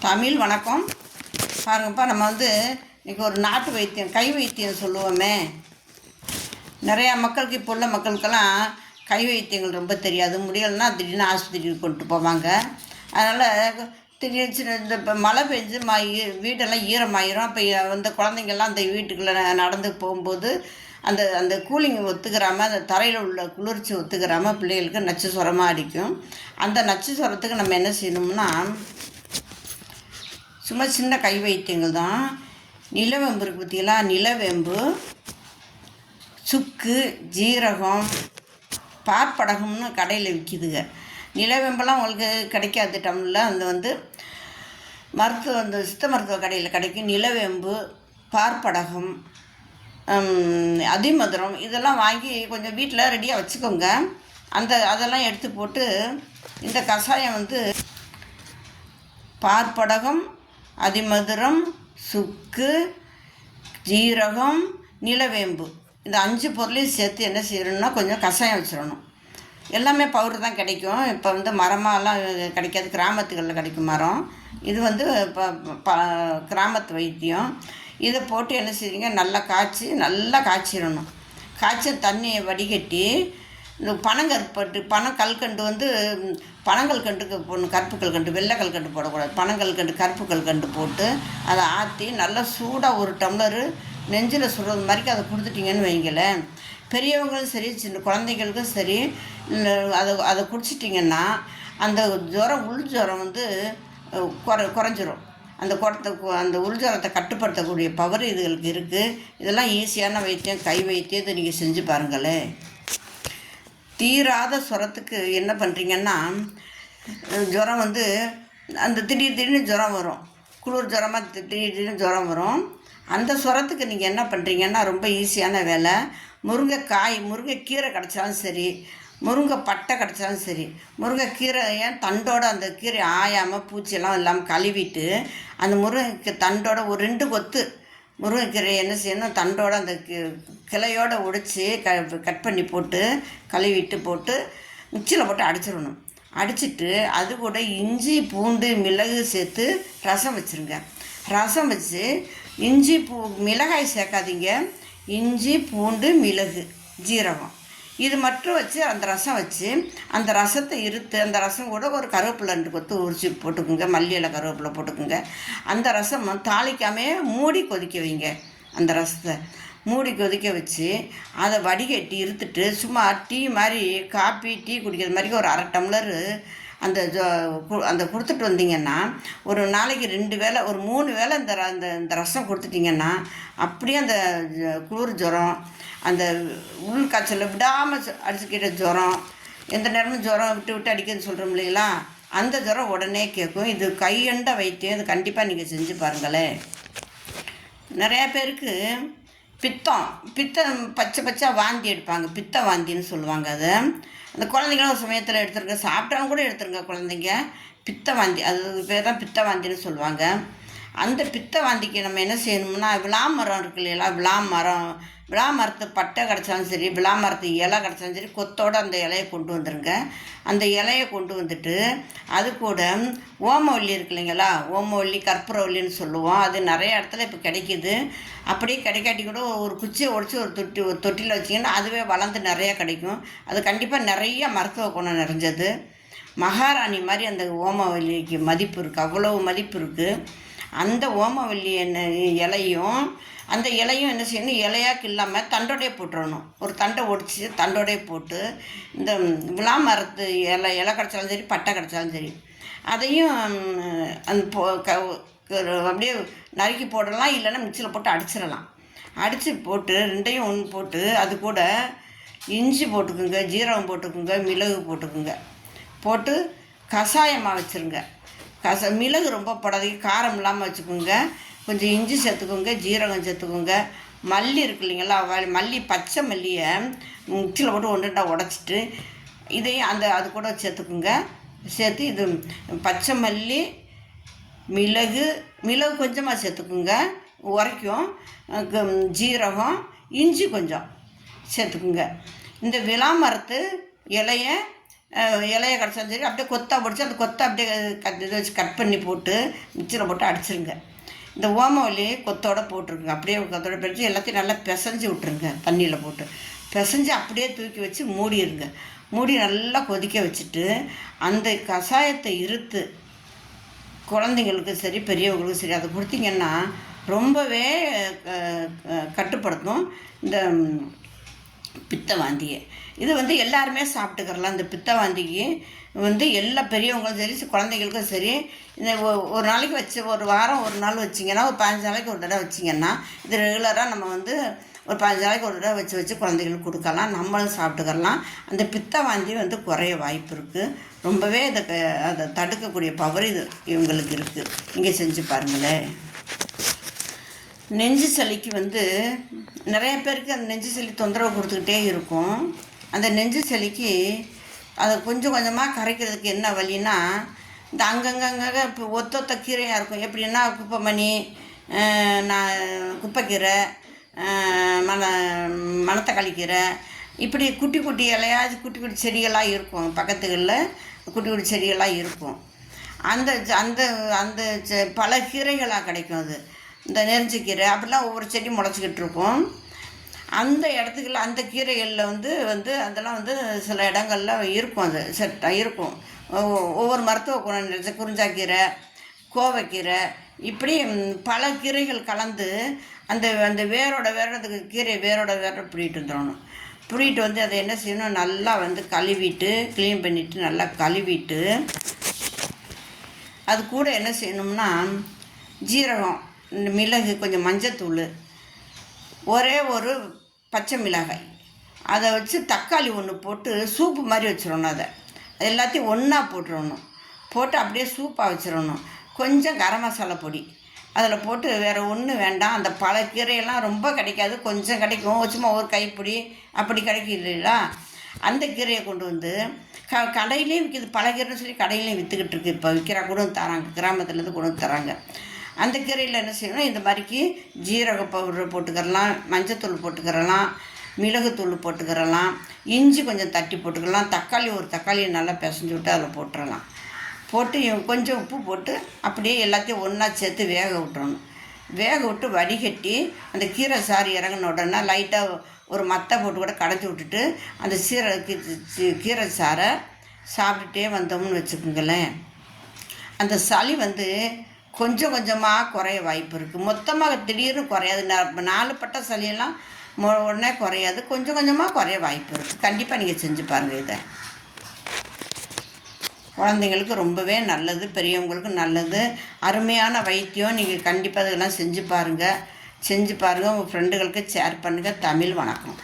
தமிழ் வணக்கம். பாருங்கப்பா நம்ம வந்து இன்றைக்கி ஒரு நாட்டு வைத்தியம் கை வைத்தியம் சொல்லுவோமே. நிறையா மக்களுக்கு இப்போ உள்ள மக்களுக்கெல்லாம் கை வைத்தியங்கள் ரொம்ப தெரியாது. முடியலைன்னா திடீர்னு ஆஸ்பத்திரிக்கு கொண்டு போவாங்க. அதனால் திடீர்னு சின்ன இந்த இப்போ மழை பெஞ்சு மா வீடெல்லாம் ஈரமாயிரும். அப்போ அந்த குழந்தைங்கள்லாம் அந்த வீட்டுக்குள்ளே ந- நடந்து போகும்போது அந்த அந்த கூலிங் ஒத்துக்கிறாமல் அந்த தரையில் உள்ள குளிர்ச்சி ஒத்துக்கிறாம பிள்ளைகளுக்கு நச்சு சுரமாக அடிக்கும். அந்த நச்சு சுரத்துக்கு நம்ம என்ன செய்யணும்னா சும்மா சின்ன கை வைத்தியங்கள் தான். நிலவேம்பு இருக்குது பார்த்தீங்களா நிலவேம்பு சுக்கு ஜீரகம் பார்ப்படகம்னு கடையில் விற்கிதுங்க நிலவேம்பெல்லாம் உங்களுக்கு கிடைக்காது டவுனில் அந்த வந்து மருத்துவ அந்த சித்த மருத்துவ கடையில் கிடைக்கும். நிலவேம்பு பார்ப்படகம் அதிமதுரம் இதெல்லாம் வாங்கி கொஞ்சம் வீட்டில் ரெடியாக வச்சுக்கோங்க. அந்த அதெல்லாம் எடுத்து போட்டு இந்த கஷாயம் வந்து பார்ப்படகம் அதிமதுரம் சுக்கு ஜீரகம் நிலவேம்பு. இந்த அஞ்சு பொருளையும் சேர்த்து என்ன செய்யணும்னா கொஞ்சம் கஷாயம் வச்சிடணும். எல்லாமே பவுடர் தான் கிடைக்கும். இப்போ வந்து மரமாலாம் கிடைக்காது. கிராமத்துகளில் கிடைக்கும் மரம். இது வந்து இப்போ ப கிராமத்து வைத்தியம். இதை போட்டு என்ன செய்வீங்க நல்லா காய்ச்சி நல்லா காய்ச்சிடணும். காய்ச்ச தண்ணியை வடிகட்டி இந்த பனங்கற்பட்டு பனம் கல்கண்டு வந்து ம், பனங்கல் கண்டுக்கு போடணும் கருப்பு கல்கண்டு வெள்ளை கல்கண்டு போடக்கூடாது. பனங்கல் கண்டு கருப்பு கல்கண்டு போட்டு அதை ஆற்றி நல்லா சூடாக ஒரு டம்ளரு நெஞ்சில் சுடுறது மாதிரி அதை கொடுத்துட்டிங்கன்னு வைங்களேன். பெரியவங்களும் சரி சின்ன குழந்தைங்களுக்கும் சரி அதை அதை குடிச்சிட்டிங்கன்னா அந்த ஜுரம் உள் ஜுரம் வந்து குறை குறைஞ்சிரும். அந்த குடத்தை அந்த உள் ஜுரத்தை கட்டுப்படுத்தக்கூடிய பவர் இதுகளுக்கு இருக்குது இதெல்லாம் ஈஸியான வைத்தியம் கை வைத்தியம் இதை நீங்கள் செஞ்சு பாருங்களேன். தீராத சுரத்துக்கு என்ன பண்ணுறீங்கன்னா ஜுரம் வந்து அந்த திடீர் திடீர்னு ஜுரம் வரும். குளிர் ஜுரமாக திடீர் திடீர்னு ஜுரம் வரும். அந்த சுரத்துக்கு நீங்கள் என்ன பண்ணுறீங்கன்னா ரொம்ப ஈஸியான வேலை. முருங்கைக்காய் முருங்கைக்கீரை கிடச்சாலும் சரி முருங்கை பட்டை கிடச்சாலும் சரி முருங்கைக்கீரை ஏன் தண்டோட அந்த கீரை ஆயாமல் பூச்சியெல்லாம் இல்லாமல் கழுவிட்டு அந்த முருங்கைக்கு தண்டோட ஒரு ரெண்டு கொத்து முருங்கைக்கீரை என்ன செய்யணும் தண்டோடு அந்த கி- கிளையோட உடைச்சி க கட் பண்ணி போட்டு கழுவிட்டு போட்டு மிக்சியில் போட்டு அடிச்சிடணும். அடிச்சிட்டு அது கூட இஞ்சி பூண்டு மிளகு சேர்த்து ரசம் வச்சுருங்க. ரசம் வச்சு இஞ்சி பூ மிளகாய் சேர்க்காதீங்க. இஞ்சி பூண்டு மிளகு ஜீரகம். இது மட்டும் வச்சு அந்த ரசம் வச்சு அந்த ரசத்தை இருத்து அந்த ரசம் கூட ஒரு கருவேப்பிலை ரெண்டு கொத்து உரிச்சு போட்டுக்குங்க மல்லி கருவேப்பிலை போட்டுக்குங்க. அந்த ரசம் தாளிக்காமே மூடி கொதிக்க வைங்க அந்த ரசத்தை. மூடி கொதிக்க வச்சு அதை வடிகட்டி இருத்துட்டு சும்மா டீ மாதிரி காப்பி டீ குடிக்கிற மாதிரி ஒரு அரை டம்ளரு அந்த கு- அந்த கொடுத்துட்டு வந்தீங்கன்னா ஒரு நாளைக்கு ரெண்டு வேளை ஒரு மூணு வேளை இந்த ர- அந்த இந்த ரசம் கொடுத்துட்டிங்கன்னா அப்படியே அந்த ஜ- குளிர் ஜுரம் அந்த உள் காய்ச்சலில் விடாமல் அடிச்சுக்கிட்ட ஜுரம் எந்த நேரமும் ஜுரம் விட்டு விட்டு அடிக்குதுன்னு சொல்கிறோம் இல்லைங்களா? அந்த ஜுரம் உடனே கேட்கும். இது கையண்ட வைத்தியம். இது கண்டிப்பாக நீங்கள் செஞ்சு பாருங்களேன். நிறையா பேருக்கு பித்தம் பித்தம் பச்சை பச்சை வாந்தி எடுப்பாங்க. பித்த வாந்தின்னு சொல்லுவாங்க அது. அந்த குழந்தைங்களும் ஒரு சமயத்தில் எடுத்துருங்க சாப்பிட்டவங்க கூட எடுத்துருங்க குழந்தைங்க. பித்த வாந்தி அது பேர் தான் பித்த வாந்தின்னு சொல்லுவாங்க. அந்த பித்த வாந்திக்கு நம்ம என்ன செய்யணும்னா விளா மரம் இருக்கு இல்லையா விளா மரம் விளா மரத்து பட்டை கிடச்சாலும் சரி விளா மரத்து இலை கிடச்சாலும் சரி கொத்தோட அந்த இலையை கொண்டு வந்துருங்க. அந்த இலையை கொண்டு வந்துட்டு அது கூட ஓமவல்லி இருக்கு இல்லைங்களா ஓமவல்லி கற்பூரவல்லின்னு சொல்லுவோம். அது நிறைய இடத்துல இப்போ கிடைக்கிது. அப்படியே கிடைக்காட்டி கூட ஒரு குச்சியை உடச்சி ஒரு தொட்டி ஒரு தொட்டியில் வச்சிங்கன்னா அதுவே வளர்ந்து நிறையா கிடைக்கும். அது கண்டிப்பாக நிறைய மருத்துவ குணம் நிறைஞ்சது. மகாராணி மாதிரி அந்த ஓமவல்லிக்கு மதிப்பு இருக்குது அவ்வளோ மதிப்பு இருக்குது அந்த ஓமவல்லி என்ன இலையும் அந்த இலையும் என்ன செய்யணும் இலையாக்கு இல்லாமல் தண்டோடையே போட்டுடணும் ஒரு தண்டை ஒடிச்சு தண்டோடையே போட்டு இந்த விழா மரத்து இலை இலை கிடச்சாலும் சரி பட்டை கிடச்சாலும் சரி அதையும் அந்த போ க அப்படியே நறுக்கி போடலாம் இல்லைன்னா மிக்சியில் போட்டு அடிச்சிடலாம். அடித்து போட்டு ரெண்டையும் ஒன்று போட்டு அது கூட இஞ்சி போட்டுக்குங்க ஜீரகம் போட்டுக்குங்க மிளகு போட்டுக்குங்க. போட்டு கஷாயமாக வச்சுருங்க. கச மிளகு ரொம்ப போடாதீங்க காரம் இல்லாமல் வச்சுக்கோங்க. கொஞ்சம் இஞ்சி சேர்த்துக்கோங்க ஜீரகம் சேர்த்துக்கோங்க. மல்லி இருக்கு இல்லைங்களா மல்லி பச்சை மல்லியை மிக்சியில் போட்டு ஒன்றுண்டா உடச்சிட்டு இதையும் அந்த அது கூட சேர்த்துக்குங்க. சேர்த்து இது பச்சை மல்லி மிளகு மிளகு கொஞ்சமாக சேர்த்துக்குங்க. உரைக்கும். க- ஜீரகம் இஞ்சி கொஞ்சம் சேர்த்துக்குங்க. இந்த விளாமரத்து மரத்து இலைய கிடச்சாலும் சரி அப்படியே கொத்தா பிடிச்சி அந்த கொத்தை அப்படியே கட் இதை வச்சு கட் பண்ணி போட்டு மிக்சியில் போட்டு அடிச்சிருங்க. இந்த ஓமவல்லி கொத்தோட போட்டிருங்க அப்படியே கொத்தோட பிரித்து எல்லாத்தையும் நல்லா பிசைஞ்சு விட்ருங்க தண்ணியில் போட்டு. பிசைஞ்சு அப்படியே தூக்கி வச்சு மூடிடுங்க மூடி நல்லா கொதிக்க வச்சுட்டு அந்த கஷாயத்தை இருத்து குழந்தைங்களுக்கு சரி பெரியவங்களுக்கும் சரி அதை கொடுத்தீங்கன்னா ரொம்பவே கட்டுப்படுத்தும். இந்த பித்தவாந்தியை. பித்த வாந்தியை இது வந்து எல்லாருமே சாப்பிட்டுக்கிறலாம் இந்த பித்த வாந்திக்கு வந்து எல்லா பெரியவங்களும் சரி குழந்தைங்களுக்கும் சரி இந்த ஒ- ஒரு நாளைக்கு வச்சு ஒரு வாரம் ஒரு நாள் வச்சிங்கன்னா ஒரு பதினஞ்சு நாளைக்கு ஒரு தடவை வச்சிங்கன்னா இது ரெகுலராக நம்ம வந்து ஒரு பதினஞ்சு நாளைக்கு ஒரு தடவை வச்சு வச்சு குழந்தைகளுக்கு கொடுக்கலாம் நம்மளும் சாப்பிட்டுக்கலாம். அந்த பித்த வாந்தி வந்து குறைய வாய்ப்பு இருக்குது ரொம்பவே இதை அதை தடுக்கக்கூடிய பவர் இது இவங்களுக்கு இருக்குது இங்கே செஞ்சு பாருங்களேன். நெஞ்சு சளிக்கு வந்து நிறைய பேருக்கு அந்த நெஞ்சு சளி தொந்தரவு கொடுத்துக்கிட்டே இருக்கும். அந்த நெஞ்சு சளிக்கு அதை கொஞ்சம் கொஞ்சமாக கரைக்கிறதுக்கு என்ன வழின்னா இந்த அங்கங்கங்க இப்போ ஒத்தொத்த கீரையாக இருக்கும். எப்படின்னா குப்பைமணி நான் குப்பைக்கீரை அஹ், மண மணத்தக்காளி கீரை. இப்படி குட்டி குட்டி இலையாவது குட்டி குட்டி செடிகளாக இருக்கும் பக்கத்துகளில். குட்டி குட்டி செடிகளாக இருக்கும். அந்த அந்த அந்த பல கீரைகளாக கிடைக்கும் அது. இந்த நெறிஞ்சிக்கீரை அப்படிலாம் ஒவ்வொரு செடி முளைச்சிக்கிட்டு இருக்கும் அந்த இடத்துக்குள்ள அந்த கீரைகளில் வந்து வந்து அதெல்லாம் வந்து சில இடங்கள்ல இருக்கும் அது. செட்டாக இருக்கும். ஒவ்வொரு மருத்துவ குணம் நிறைஞ்ச குறிஞ்சாக்கீரை கோவைக்கீரை இப்படி பல கீரைகள் கலந்து அந்த அந்த வேரோட வேரோட கீரை வேரோட வேரோட பிடிட்டு வந்துடணும். பிடிட்டு வந்து அதை என்ன செய்யணும்? நல்லா வந்து கழுவிட்டு க்ளீன் பண்ணிவிட்டு நல்லா கழுவிட்டு அது கூட என்ன செய்யணும்னா ஜீரகம். மிளகு கொஞ்சம் மஞ்சத்தூள் ஒரே ஒரு பச்சை மிளகாய். அதை வச்சு தக்காளி ஒன்று போட்டு சூப்பு மாதிரி வச்சிடணும் அதை. அது எல்லாத்தையும் ஒன்றா போட்டுடணும். போட்டு அப்படியே சூப்பாக வச்சிடணும். கொஞ்சம் கரம் மசாலா பொடி. அதில் போட்டு வேறு ஒன்றும் வேண்டாம். அந்த பல கீரையெல்லாம் ரொம்ப கிடைக்காது. கொஞ்சம் கிடைக்கும். சும்மா ஒரு கைப்பிடி அப்படி கிடைக்கும் இல்லைங்களா? அந்த கீரையை கொண்டு வந்து க கடையிலையும் விற்கிது பல கீரைன்னு சொல்லி கடையிலையும் விற்றுக்கிட்டு இருக்கு. இப்போ விற்கிறா கூட வந்து தராங்க. கிராமத்துலேருந்து கொண்டு வந்து தராங்க. அந்த கீரையில் என்ன செய்யணும்? இந்த மாதிரிக்கு ஜீரக பவுடர் போட்டுக்கிறலாம் மஞ்சத்தூள் போட்டுக்கிறலாம் மிளகுத்தூள் போட்டுக்கிறலாம் இஞ்சி கொஞ்சம் தட்டி போட்டுக்கலாம். தக்காளி ஒரு தக்காளியை நல்லா பிசைஞ்சு விட்டு அதில் போட்டுடலாம் போட்டு கொஞ்சம் உப்பு போட்டு அப்படியே எல்லாத்தையும் ஒன்றா சேர்த்து வேக விட்டுறணும். வேக விட்டு வடிகட்டி அந்த கீரை சாறு இறங்கின உடனே லைட்டாக ஒரு மத்தை போட்டு கூட கடைச்சி விட்டுட்டு அந்த சீரை கீ- கீரை சாறை சாப்பிட்டுட்டே வந்தோம்னு வச்சுக்கோங்களேன். அந்த சளி வந்து கொஞ்சம் கொஞ்சமாக குறைய வாய்ப்பு இருக்குது மொத்தமாக திடீர்னு குறையாது. நா- நாலு பட்ட சளியெல்லாம் மொ- உடனே குறையாது. கொஞ்சம் கொஞ்சமாக குறைய வாய்ப்பு இருக்குது கண்டிப்பாக நீங்கள் செஞ்சு பாருங்கள் இதை. குழந்தைங்களுக்கு ரொம்பவே நல்லது பெரியவங்களுக்கு நல்லது. அருமையான வைத்தியம். நீங்கள் கண்டிப்பாக இதெல்லாம் செஞ்சு பாருங்கள் செஞ்சு பாருங்கள் உங்கள் ஃப்ரெண்டுகளுக்கு ஷேர் பண்ணுங்கள் தமிழ் வணக்கம்.